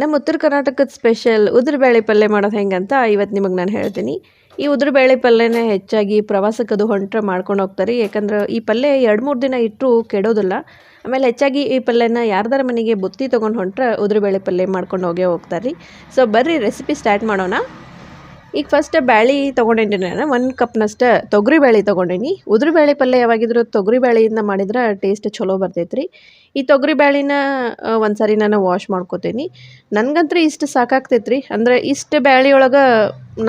ನಮ್ಮ ಉತ್ತರ ಕರ್ನಾಟಕದ ಸ್ಪೆಷಲ್ ಉದುರುಬೇಳೆ ಪಲ್ಯ ಮಾಡೋದು ಹೆಂಗಂತ ಇವತ್ತು ನಿಮಗೆ ನಾನು ಹೇಳ್ತೀನಿ. ಈ ಉದುರುಬೇಳೆ ಪಲ್ಯನ ಹೆಚ್ಚಾಗಿ ಪ್ರವಾಸಕ್ಕದು ಹೊಂಟ್ರೆ ಮಾಡ್ಕೊಂಡು ಹೋಗ್ತಾರೆ. ಯಾಕಂದ್ರೆ ಈ ಪಲ್ಯ ಎರಡು ಮೂರು ದಿನ ಇಟ್ಟರು ಕೆಡೋದಿಲ್ಲ. ಆಮೇಲೆ ಹೆಚ್ಚಾಗಿ ಈ ಪಲ್ಯನ ಯಾರ್ದಾರ ಮನೆಗೆ ಬುತ್ತಿ ತೊಗೊಂಡು ಹೊಂಟ್ರೆ ಉದುರುಬೇಳೆ ಪಲ್ಯ ಮಾಡ್ಕೊಂಡು ಹೋಗೇ ಹೋಗ್ತಾರೆ. ರೀ ಸೊ ಬರ್ರಿ ರೆಸಿಪಿ ಸ್ಟಾರ್ಟ್ ಮಾಡೋಣ. ಈಗ ಫಸ್ಟ್ ಬ್ಯಾಳಿ ತೊಗೊಂಡೇನಿ ನಾನು. ಒಂದು ಕಪ್ನಷ್ಟು ತೊಗರಿ ಬೇಳೆ ತೊಗೊಂಡೇನಿ. ಉದುರು ಬೇಳೆ ಪಲ್ಯ ಯಾವಾಗಿದ್ರು ತೊಗರಿ ಬೇಳೆಯಿಂದ ಮಾಡಿದ್ರೆ ಟೇಸ್ಟ್ ಚಲೋ ಬರ್ತೈತೆ ರೀ ಈ ತೊಗರಿ ಬೇಳೆನ ಒಂದು ಸಾರಿ ನಾನು ವಾಶ್ ಮಾಡ್ಕೋತೀನಿ. ನನಗಂತೂ ಇಷ್ಟು ಸಾಕಾಗ್ತೈತೆ ರೀ ಅಂದರೆ ಇಷ್ಟು ಬ್ಯಾಳಿಯೊಳಗೆ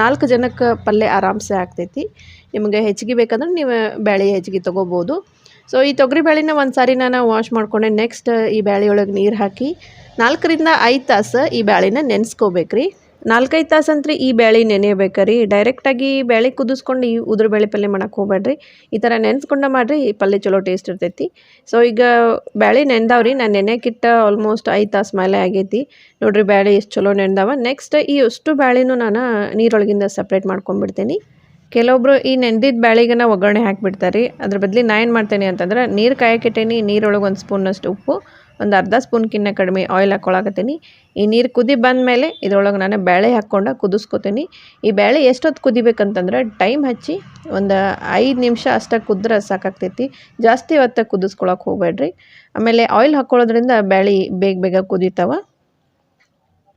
ನಾಲ್ಕು ಜನಕ್ಕೆ ಪಲ್ಯ ಆರಾಮ್ಸೆ ಆಗ್ತೈತಿ. ನಿಮಗೆ ಹೆಚ್ಚಿಗೆ ಬೇಕಂದ್ರೆ ನೀವು ಬ್ಯಾಳಿ ಹೆಚ್ಚಿಗೆ ತೊಗೋಬೋದು. ಸೊ ಈ ತೊಗರಿ ಬೇಳೆನ ಒಂದು ಸಾರಿ ನಾನು ವಾಶ್ ಮಾಡ್ಕೊಂಡೆ. ನೆಕ್ಸ್ಟ್ ಈ ಬ್ಯಾಳಿಯೊಳಗೆ ನೀರು ಹಾಕಿ ನಾಲ್ಕರಿಂದ ಐದು ತಾಸು ಈ ಬ್ಯಾಳಿನ ನೆನೆಸ್ಕೋಬೇಕ್ರಿ. ನಾಲ್ಕೈದು ತಾಸು ಈ ಬ್ಯಾಳಿ ನೆನೆಯಬೇಕ್ರಿ. ಡೈರೆಕ್ಟಾಗಿ ಬ್ಯಾಳಿ ಕುದಿಸ್ಕೊಂಡು ಈ ಉದ್ರ ಬೇಳೆ ಪಲ್ಯ ಮಾಡಕ್ಕೆ ಹೋಗ್ಬೇಡ್ರಿ ಈ ಥರ ನೆನೆಸ್ಕೊಂಡ ಮಾಡಿರಿ ಈ ಪಲ್ಯ ಚಲೋ ಟೇಸ್ಟ್ ಇರ್ತೈತಿ. ಸೊ ಈಗ ಬ್ಯಾಳಿ ನೆಂದಾವ್ರಿ. ನಾನು ನೆನೆಕಿಟ್ಟ ಆಲ್ಮೋಸ್ಟ್ ಐದು ತಾಸು ಮೇಲೆ ಆಗೈತಿ. ನೋಡಿರಿ ಬ್ಯಾಳಿ ಎಷ್ಟು ಚಲೋ ನೆಂದಾವ. ನೆಕ್ಸ್ಟ್ ಈ ಅಷ್ಟು ಬ್ಯಾಳಿನೂ ನಾನು ನೀರೊಳಗಿಂದ ಸಪ್ರೇಟ್ ಮಾಡ್ಕೊಂಡ್ಬಿಡ್ತೀನಿ ಕೆಲವೊಬ್ರು ಈ ನೆಂದಿದ್ದ ಬ್ಯಾಳಿಗೆನ ಒಗ್ಗರಣೆ ಹಾಕಿಬಿಡ್ತಾರೆ. ಅದ್ರ ಬದಲಿ ನಾ ಏನು ಮಾಡ್ತೇನೆ ಅಂತಂದ್ರೆ ನೀರು ಕಾಯಕ್ಕಿಟ್ಟೇನಿ ನೀರೊಳಗೆ ಒಂದು ಸ್ಪೂನಷ್ಟು ಉಪ್ಪು. ಒಂದು ಅರ್ಧ ಸ್ಪೂನ್ಕಿನ್ನ ಕಡಿಮೆ ಆಯಿಲ್ ಹಾಕ್ಕೊಳಕತ್ತೀನಿ ಈ ನೀರು ಕುದಿ ಬಂದಮೇಲೆ ಇದ್ರೊಳಗೆ ನಾನು ಬೇಳೆ ಹಾಕ್ಕೊಂಡು ಕುದಿಸ್ಕೊತೀನಿ. ಈ ಬೇಳೆ ಎಷ್ಟೊತ್ತು ಕುದಿಬೇಕಂತಂದ್ರೆ ಟೈಮ್ ಹಚ್ಚಿ ಒಂದು ಐದು ನಿಮಿಷ ಅಷ್ಟೇ ಕುದ್ರೆ ಸಾಕಾಗ್ತೈತಿ. ಜಾಸ್ತಿ ಹೊತ್ತ ಕುದಿಸ್ಕೊಳಕ್ಕೆ ಹೋಗಬೇಡ್ರಿ. ಆಮೇಲೆ ಆಯಿಲ್ ಹಾಕ್ಕೊಳ್ಳೋದ್ರಿಂದ ಬೇಳೆ ಬೇಗ ಬೇಗ ಕುದೀತಾವ.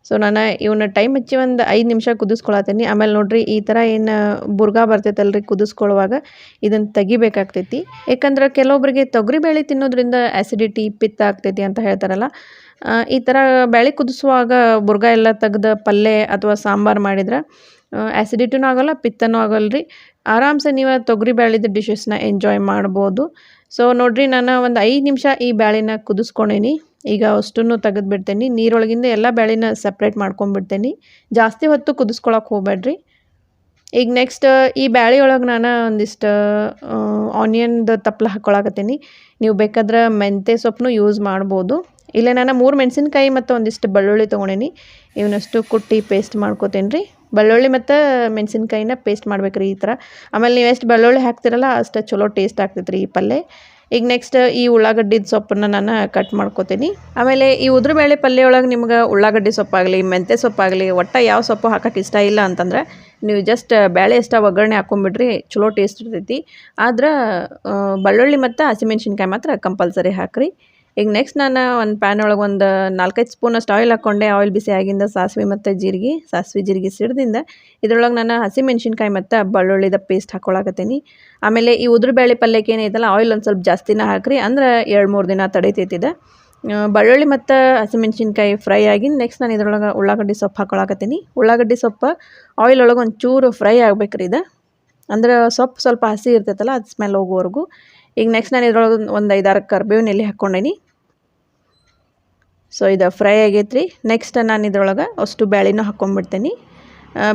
ಸೊ ನಾನು ಇವನ್ನ ಟೈಮ್ ಹಚ್ಚಿ ಒಂದು ಐದು ನಿಮಿಷ ಕುದಿಸ್ಕೊಳತ್ತೀನಿ. ಆಮೇಲೆ ನೋಡ್ರಿ, ಈ ಥರ ಏನು ಬುರ್ಗಾ ಬರ್ತೈತಲ್ರಿ ಕುದಿಸ್ಕೊಳ್ಳುವಾಗ ಇದನ್ನು ತೆಗಿಬೇಕಾಗ್ತೈತಿ. ಯಾಕಂದ್ರೆ ಕೆಲವೊಬ್ಬರಿಗೆ ತೊಗರಿ ಬೇಳೆ ತಿನ್ನೋದ್ರಿಂದ ಆ್ಯಸಿಡಿಟಿ ಪಿತ್ತ ಆಗ್ತೈತಿ ಅಂತ ಹೇಳ್ತಾರಲ್ಲ ಈ ಥರ ಬೇಳೆ ಕುದಿಸುವಾಗ ಬುರ್ಗ ಎಲ್ಲ ತೆಗ್ದು ಪಲ್ಯ ಅಥವಾ ಸಾಂಬಾರು ಮಾಡಿದ್ರೆ ಆ್ಯಸಿಡಿಟಿನೂ ಆಗೋಲ್ಲ, ಪಿತ್ತನೂ ಆಗೋಲ್ಲ ರೀ ಆರಾಮ್ಸೆ ನೀವು ತೊಗರಿ ಬೇಳೆದ ಡಿಶಸ್ನ ಎಂಜಾಯ್ ಮಾಡ್ಬೋದು. ಸೊ ನೋಡಿರಿ, ನಾನು ಒಂದು ಐದು ನಿಮಿಷ ಈ ಬ್ಯಾಳಿನ ಕುದಿಸ್ಕೊಂಡೇನಿ ಈಗ ಅಷ್ಟನ್ನು ತೆಗೆದು ಬಿಡ್ತೀನಿ ನೀರೊಳಗಿಂದ ಎಲ್ಲ ಬ್ಯಾಳಿನ ಸಪ್ರೇಟ್ ಮಾಡ್ಕೊಂಡ್ಬಿಡ್ತೇನೆ. ಜಾಸ್ತಿ ಹೊತ್ತು ಕುದಿಸ್ಕೊಳಕ್ಕೆ ಹೋಗ್ಬೇಡ್ರಿ. ಈಗ ನೆಕ್ಸ್ಟ್ ಈ ಬ್ಯಾಳಿ ಒಳಗೆ ನಾನು ಒಂದಿಷ್ಟು ಆನಿಯನ್ದು ತಪ್ಪಲ ಹಾಕ್ಕೊಳಕತ್ತೀನಿ ನೀವು ಬೇಕಾದ್ರೆ ಮೆಂತೆ ಸೊಪ್ಪನ್ನು ಯೂಸ್ ಮಾಡ್ಬೋದು. ಇಲ್ಲೇ ನಾನು ಮೂರು ಮೆಣಸಿನ್ಕಾಯಿ ಮತ್ತು ಒಂದಿಷ್ಟು ಬೆಳ್ಳುಳ್ಳಿ ತೊಗೊಂಡೇನಿ. ಇವನಷ್ಟು ಕುಟ್ಟಿ ಪೇಸ್ಟ್ ಮಾಡ್ಕೋತೀನಿ ರೀ ಬೆಳ್ಳುಳ್ಳಿ ಮತ್ತು ಮೆಣಸಿನ್ಕಾಯಿನ ಪೇಸ್ಟ್ ಮಾಡ್ಬೇಕು ರೀ ಈ ಥರ ಆಮೇಲೆ ನೀವು ಎಷ್ಟು ಬೆಳ್ಳುಳ್ಳಿ ಹಾಕ್ತಿರಲ್ಲ ಅಷ್ಟು ಚಲೋ ಟೇಸ್ಟ್ ಆಗ್ತೈತೆ ರೀ ಈ ಪಲ್ಯ ಈಗ ನೆಕ್ಸ್ಟ್ ಈ ಉಳ್ಳಾಗಡ್ಡಿದ ಸೊಪ್ಪನ್ನು ನಾನು ಕಟ್ ಮಾಡ್ಕೋತೀನಿ. ಆಮೇಲೆ ಈ ಉದ್ರ ಬೇಳೆ ಪಲ್ಯ ಒಳಗೆ ನಿಮ್ಗೆ ಉಳ್ಳಾಗಡ್ಡಿ ಸೊಪ್ಪಾಗಲಿ, ಮೆಂತ್ಯ ಸೊಪ್ಪಾಗಲಿ, ಒಟ್ಟು ಯಾವ ಸೊಪ್ಪು ಹಾಕಕ್ಕೆ ಇಷ್ಟ ಇಲ್ಲ ಅಂತಂದ್ರೆ ನೀವು ಜಸ್ಟ್ ಬೇಳೆ ಎಷ್ಟ ಒಗ್ಗರಣೆ ಹಾಕೊಂಬಿಡ್ರಿ, ಚಲೋ ಟೇಸ್ಟ್ ಇರ್ತೈತಿ. ಆದ್ರೆ ಬೆಳ್ಳುಳ್ಳಿ ಮತ್ತು ಹಸಿಮೆಣ್ಸಿನ್ಕಾಯಿ ಮಾತ್ರ ಕಂಪಲ್ಸರಿ ಹಾಕ್ರಿ. ಈಗ ನೆಕ್ಸ್ಟ್ ನಾನು ಒಂದು ಪ್ಯಾನ್ ಒಳಗೆ ಒಂದು ನಾಲ್ಕೈದು ಸ್ಪೂನಷ್ಟು ಆಯಿಲ್ ಹಾಕ್ಕೊಂಡೆ ಆಯಿಲ್ ಬಿಸಿ ಆಗಿಂದ ಸಾಸಿವೆ ಮತ್ತು ಜೀರಿಗೆ, ಸಾಸಿವೆ ಜೀರಿಗೆ ಸಿಡ್ದಿಂದ ಇದ್ರೊಳಗೆ ನಾನು ಹಸಿಮೆಣ್ಸಿನ್ಕಾಯಿ ಮತ್ತು ಬೆಳ್ಳುಳ್ಳಿದ ಪೇಸ್ಟ್ ಹಾಕ್ಕೊಳಕತ್ತೀನಿ ಆಮೇಲೆ ಈ ಉದ್ರಬೇಳೆ ಪಲ್ಯಕ್ಕೆ ಏನೈತಲ್ಲ ಆಯಿಲ್ ಒಂದು ಸ್ವಲ್ಪ ಜಾಸ್ತಿನ ಹಾಕ್ರಿ. ಅಂದ್ರೆ ಎರಡು ಮೂರು ದಿನ ತಡೀತೈತಿದೆ ಬಳ್ಳುಳ್ಳಿ ಮತ್ತು ಹಸಿಮೆಣ್ಸಿನ್ಕಾಯಿ ಫ್ರೈ ಆಗಿ ನೆಕ್ಸ್ಟ್ ನಾನು ಇದ್ರೊಳಗೆ ಉಳ್ಳಾಗಡ್ಡಿ ಸೊಪ್ಪು ಹಾಕ್ಕೊಳಕತ್ತೀನಿ ಉಳ್ಳಾಗಡ್ಡಿ ಸೊಪ್ಪು ಆಯಿಲ್ ಒಳಗೆ ಒಂದು ಚೂರು ಫ್ರೈ ಆಗ್ಬೇಕ್ರಿ ಇದು. ಅಂದ್ರೆ ಸೊಪ್ಪು ಸ್ವಲ್ಪ ಹಸಿ ಇರ್ತೈತಲ್ಲ, ಅದು ಸ್ಮೆಲ್ ಹೋಗೋವರೆಗೂ. ಈಗ ನೆಕ್ಸ್ಟ್ ನಾನು ಇದ್ರೊಳಗೆ ಒಂದು ಐದಾರು ಕರ್ಬೇವಿನ ಎಲೆ ಹಾಕ್ಕೊಂಡೇನಿ. ಸೊ ಇದು ಫ್ರೈ ಆಗೈತ್ರಿ. ನೆಕ್ಸ್ಟ್ ನಾನು ಇದ್ರೊಳಗೆ ಅಷ್ಟು ಬ್ಯಾಳಿನೂ ಹಾಕ್ಕೊಂಡ್ಬಿಡ್ತೇನೆ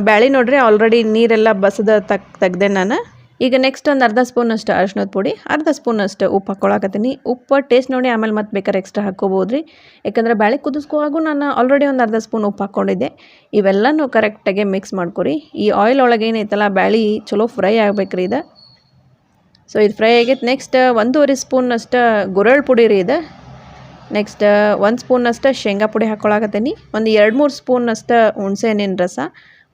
ಬ್ಯಾಳಿ ನೋಡ್ರಿ ಆಲ್ರೆಡಿ ನೀರೆಲ್ಲ ಬಸದ ತಕ್ ತೆಗ್ದೆ ನಾನು. ಈಗ ನೆಕ್ಸ್ಟ್ ಒಂದು ಅರ್ಧ ಸ್ಪೂನ್ ಸ್ಪೂನಷ್ಟು ಅರ್ಶಿನದ ಪುಡಿ, ಅರ್ಧ ಸ್ಪೂನ್ ಅಷ್ಟು ಉಪ್ಪು ಹಾಕ್ಕೊಳಕತ್ತೀನಿ. ಉಪ್ಪು ಟೇಸ್ಟ್ ನೋಡಿ ಆಮೇಲೆ ಮತ್ತೆ ಬೇಕಾದ್ರೆ ಎಕ್ಸ್ಟ್ರಾ ಹಾಕ್ಕೋಬೋದು ರೀ ಯಾಕಂದ್ರೆ ಬ್ಯಾಳೆ ಕುದಿಸ್ಕೋವಾಗೂ ನಾನು ಆಲ್ರೆಡಿ ಒಂದು ಅರ್ಧ ಸ್ಪೂನ್ ಉಪ್ಪು ಹಾಕ್ಕೊಂಡಿದ್ದೆ. ಇವೆಲ್ಲನೂ ಕರೆಕ್ಟಾಗಿ ಮಿಕ್ಸ್ ಮಾಡ್ಕೊರಿ. ಈ ಆಯಿಲ್ ಒಳಗೆ ಏನೈತಲ್ಲ ಬ್ಯಾಳಿ ಚಲೋ ಫ್ರೈ ಆಗ್ಬೇಕ್ರಿ ಇದು. ಸೊ ಇದು ಫ್ರೈ ಆಗೈತೆ ನೆಕ್ಸ್ಟ್ ಒಂದೂವರೆ ಸ್ಪೂನಷ್ಟು ಗುರಳ್ ಪುಡಿ ರೀ ಇದು. ನೆಕ್ಸ್ಟ್ ಒಂದು ಸ್ಪೂನಷ್ಟು ಶೇಂಗಾ ಪುಡಿ ಹಾಕ್ಕೊಳಕತ್ತೀನಿ ಒಂದು ಎರಡು ಮೂರು ಸ್ಪೂನಷ್ಟು ಹುಣಸೆ ಹಣ್ಣಿನ ರಸ.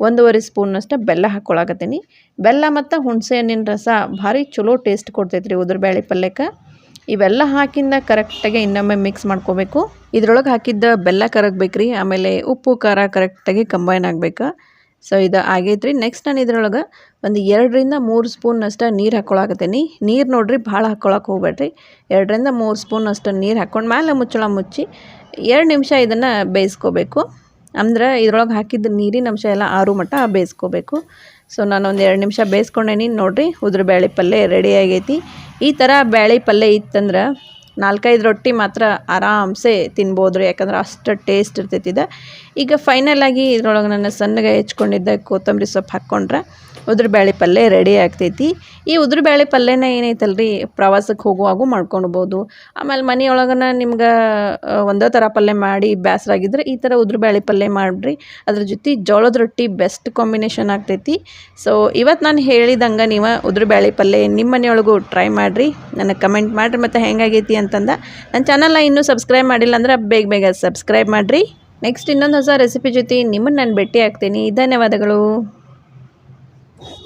ಒಂದೂವರೆ ಸ್ಪೂನಷ್ಟು ಬೆಲ್ಲ ಹಾಕ್ಕೊಳಕತ್ತೀನಿ ಬೆಲ್ಲ ಮತ್ತು ಹುಣಸೆ ಹಣ್ಣಿನ ರಸ ಭಾರಿ ಚಲೋ ಟೇಸ್ಟ್ ಕೊಡ್ತೈತೆ ರೀ ಉದುರುಬೇಳೆ ಪಲ್ಯಕ್ಕೆ. ಇವೆಲ್ಲ ಹಾಕಿಂದ ಕರೆಕ್ಟಾಗಿ ಇನ್ನೊಮ್ಮೆ ಮಿಕ್ಸ್ ಮಾಡ್ಕೋಬೇಕು. ಇದ್ರೊಳಗೆ ಹಾಕಿದ್ದ ಬೆಲ್ಲ ಕರಗಬೇಕು ರೀ ಆಮೇಲೆ ಉಪ್ಪು, ಖಾರ ಕರೆಕ್ಟಾಗಿ ಕಂಬೈನ್ ಆಗ್ಬೇಕು. ಸೊ ಇದು ಆಗೈತ್ರಿ. ನೆಕ್ಸ್ಟ್ ನಾನು ಇದ್ರೊಳಗೆ ಒಂದು ಎರಡರಿಂದ ಮೂರು ಸ್ಪೂನಷ್ಟು ನೀರು ಹಾಕ್ಕೊಳಕತ್ತೀನಿ ನೀರು ನೋಡ್ರಿ, ಭಾಳ ಹಾಕ್ಕೊಳಕ್ಕೆ ಹೋಗ್ಬೇಡ್ರಿ ಎರಡರಿಂದ ಮೂರು ಸ್ಪೂನಷ್ಟು ನೀರು ಹಾಕ್ಕೊಂಡು ಮೇಲೆ ಮುಚ್ಚಳ ಮುಚ್ಚಿ ಎರಡು ನಿಮಿಷ ಇದನ್ನು ಬೇಯಿಸ್ಕೋಬೇಕು. ಅಂದ್ರೆ ಇದ್ರೊಳಗೆ ಹಾಕಿದ್ದ ನೀರಿನ ಅಂಶ ಎಲ್ಲ ಆರು ಮಟ್ಟ ಬೇಯಿಸ್ಕೋಬೇಕು. ಸೊ ನಾನು ಒಂದು ಎರಡು ನಿಮಿಷ ಬೇಯಿಸ್ಕೊಂಡೇನಿ. ನೋಡಿರಿ, ಉದ್ರ ಬೇಳೆ ಪಲ್ಯ ರೆಡಿ ಆಗೈತಿ. ಈ ಥರ ಬ್ಯಾಳಿ ಪಲ್ಯ ಇತ್ತಂದ್ರೆ ನಾಲ್ಕೈದು ರೊಟ್ಟಿ ಮಾತ್ರ ಆರಾಮ್ಸೆ ತಿನ್ಬೋದು ರೀ ಯಾಕಂದ್ರೆ ಅಷ್ಟು ಟೇಸ್ಟ್ ಇರ್ತೈತಿ ಇದು. ಈಗ ಫೈನಲ್ ಆಗಿ ಇದ್ರೊಳಗೆ ನಾನು ಸಣ್ಣಗೆ ಹೆಚ್ಕೊಂಡಿದ್ದ ಕೊತ್ತಂಬರಿ ಸೊಪ್ಪು ಹಾಕ್ಕೊಂಡ್ರೆ ಉದುರುಬೇಳೆ ಪಲ್ಯ ರೆಡಿ ಆಗ್ತೈತಿ. ಈ ಉದುರುಬೇಳೆ ಪಲ್ಯನ ಏನೈತಲ್ರಿ? ಪ್ರವಾಸಕ್ಕೆ ಹೋಗುವಾಗೂ ಮಾಡ್ಕೊಳ್ಬೋದು ಆಮೇಲೆ ಮನೆಯೊಳಗನ ನಿಮ್ಗೆ ಒಂದೇ ಥರ ಪಲ್ಯ ಮಾಡಿ ಬೇಸರಾಗಿದ್ರೆ ಈ ಥರ ಉದುರುಬೇಳೆ ಪಲ್ಯ ಮಾಡಿರಿ. ಅದ್ರ ಜೊತೆ ಜೋಳದ ರೊಟ್ಟಿ ಬೆಸ್ಟ್ ಕಾಂಬಿನೇಷನ್ ಆಗ್ತೈತಿ. ಸೊ ಇವತ್ತು ನಾನು ಹೇಳಿದಂಗೆ ನೀವು ಉದುರುಬೇಳೆ ಪಲ್ಯ ನಿಮ್ಮ ಮನೆಯೊಳಗೂ ಟ್ರೈ ಮಾಡಿರಿ. ನನಗೆ ಕಮೆಂಟ್ ಮಾಡಿರಿ ಮತ್ತು ಹೆಂಗಾಗೈತಿ ಅಂತಂದ. ನನ್ನ ಚಾನಲ್ನ ಇನ್ನೂ ಸಬ್ಸ್ಕ್ರೈಬ್ ಮಾಡಿಲ್ಲ ಅಂದ್ರೆ ಬೇಗ ಬೇಗ ಸಬ್ಸ್ಕ್ರೈಬ್ ಮಾಡಿರಿ. ನೆಕ್ಸ್ಟ್ ಇನ್ನೊಂದು ಹೊಸ ರೆಸಿಪಿ ಜೊತೆ ನಿಮ್ಮನ್ನು ನಾನು ಭೇಟಿ ಆಗ್ತೀನಿ. ಧನ್ಯವಾದಗಳು.